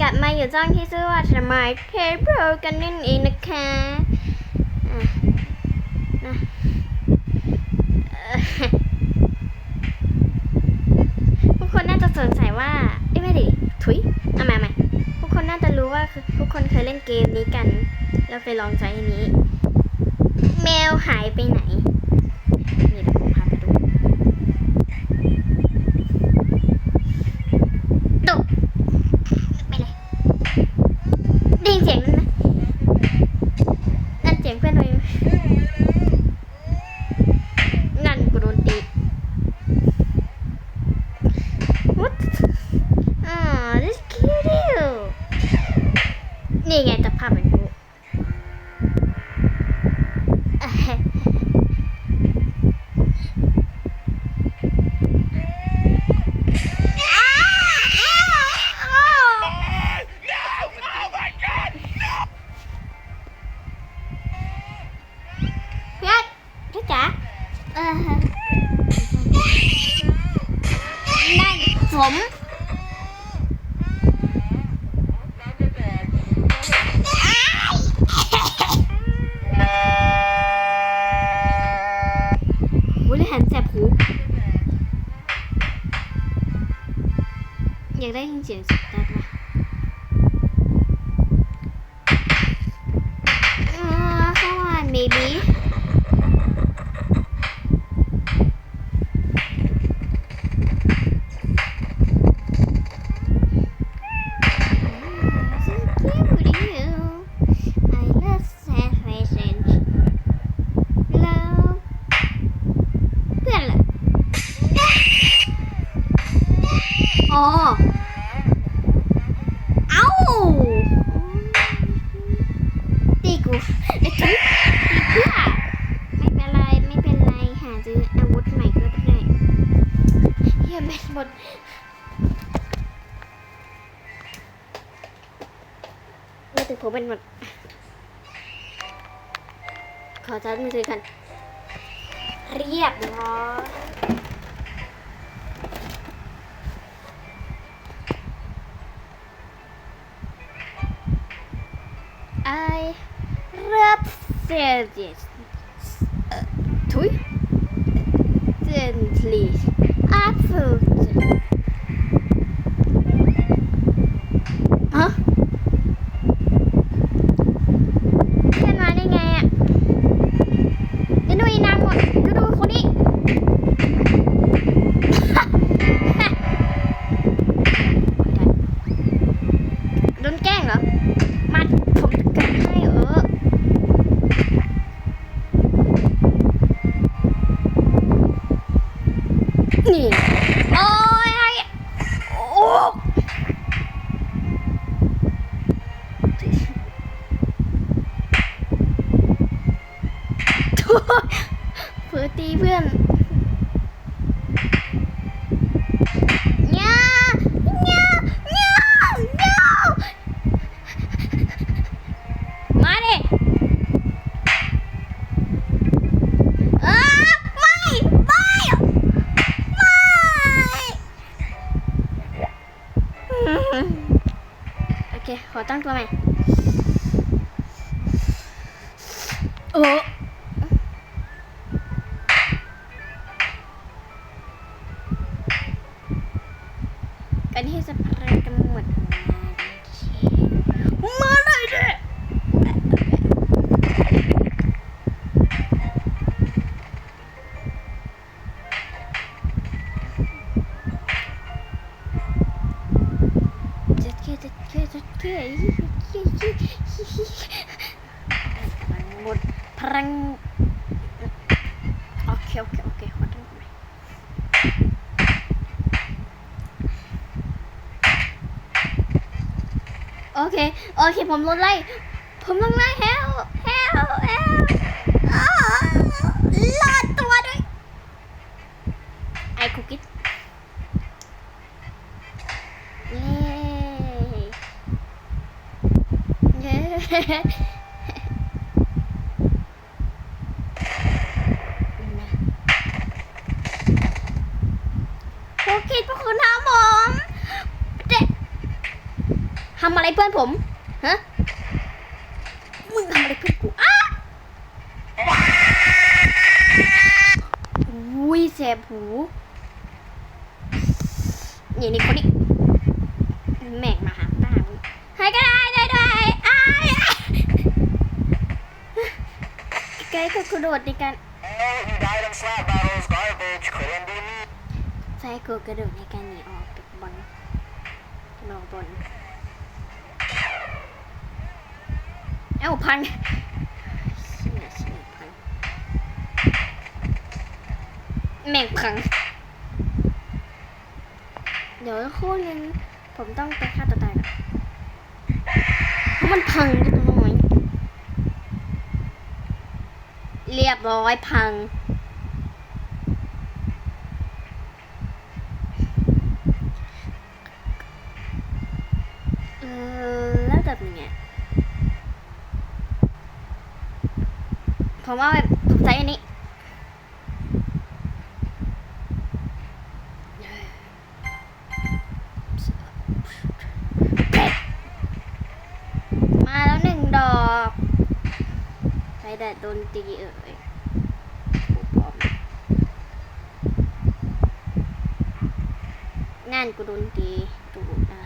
กลับมาอยู่จ้องที่ชื่อว่าสมัยเทปโปรกันนั่นเองนะคะอะนะทุกคนน่าจะสงสัยว่าเอ้ยไม่ดิถุยเอามาใหม่ทุกคนน่าจะรู้ว่าคือทุกคนเคยเล่นเกมนี้กันแล้วเคยลองใช้อันนี้ แมวหายไปไหน นี่เดี๋ยวผมพาไปดูตกไปเลยได้ยินเสียงนั้นไหมนั่นเสียงเพื่อนตัวเองนั่นกูโดนตี What? Oh, this cute. นี่ไงจะพาไปดูอะ เพื่อนพี่จ๋าเออนั่น ผมวุ้ยแหันแสบหูอยากได้ยินเสียงสุดดังมา มือถือผมเป็นหมด ขอจัดมือถือกัน เรียบร้อย I rap this. Uh, เพื่อตีเพื่อนย่าย่าย่าย่ามาดิเออไม่ไม่ไม่โอเค ขอตั้งตัวใหม่โันที่จะพากันหมดมาเลยดิจัดเกจัดเกจัดเกหมดพลังโอเคโอเคโอเคขอตั้งใหม่ โอเค โอเค ผมลดไล่ ผมลดไล่เฮลเฮลเฮลรอดตัวด้วย ไอคุกกี้เย้เย้พวกคิดพวกคุณทำผมด ทำอะไรเพื่อนผม ฮะ มึงทำอะไรเพื่อนกูอ้าอุ้ยแสบหูนี่นี่คนนี้แม่งมาหาป้าให้ก็ได้ได้ได้อ้ายไกด์ก็กระโดดในการใช้กูกระโดดในการหนีออกจากบอลลงบนอ้าพังเชี่ย เอ้าพังแม่งพัง เดี๋ยวคู่นึงผมต้องไปฆ่าตัวตายก่อนเพราะมันพังนิดหน่อย เรียบร้อยพัง เออแล้วแบบนี้ไง ผมว่าแบบถูกใจอันนี้มาแล้วหนึ่งดอกใครแดดโดนตีเอ่ยโอ้ปลอมนั่นกูโดนตีตูดได้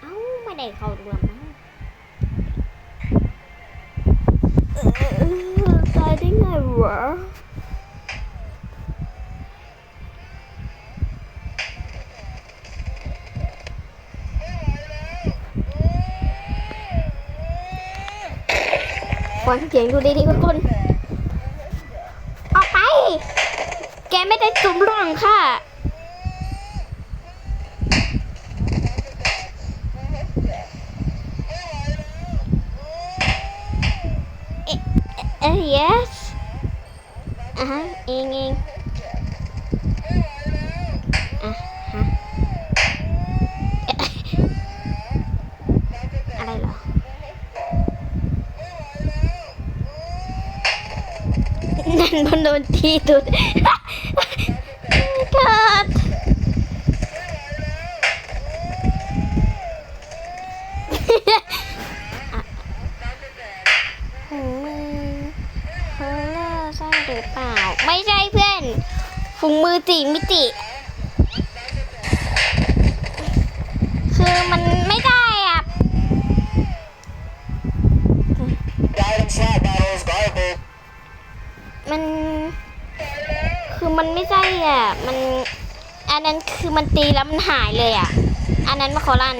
เอ้าไม่ได้เข้ารวมนะเออตายได้ไงวะ ฟังเสียงดูดีๆทุกคนออกไป แกไม่ได้จุ่มร่องค่ะ เออ yes อะฮะเองเองอะฮะเอ๊ะอะไรเหรอ นั่นโดนทีตุด God หูมือเพลเลอร์ใช่หรือเปล่า ไม่ใช่เพื่อนถุงมือจีมิติ คือมันไม่ได้ มัน คือมันไม่ใช่อะ มันอันนั้นคือมันตีแล้วมันหายเลยอะ อันนั้นมาขอรัน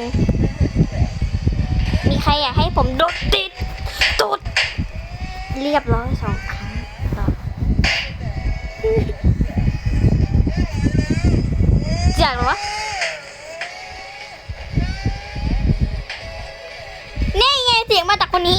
มีใครอยากให้ผมโดดติดตุดเรียบร้อยสองครั้งต่อจากหรอวะนี่ไงเสียงมาจากคนนี้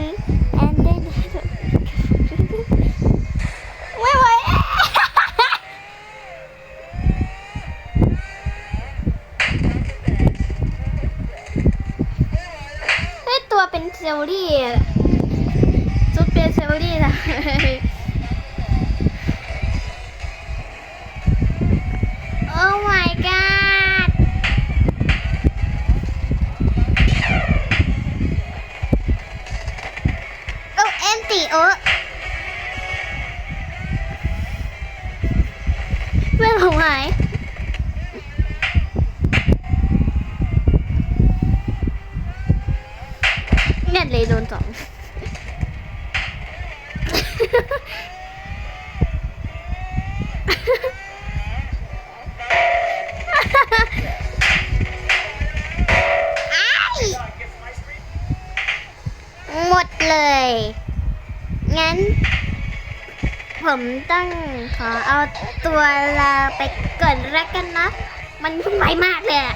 หายเน็ตเลยโดนสองหมดเลย งั้น ผมต้องขอเอาตัวลาไปก่อนแล้วกันนะ มันวุ่นวายมากเลยอะ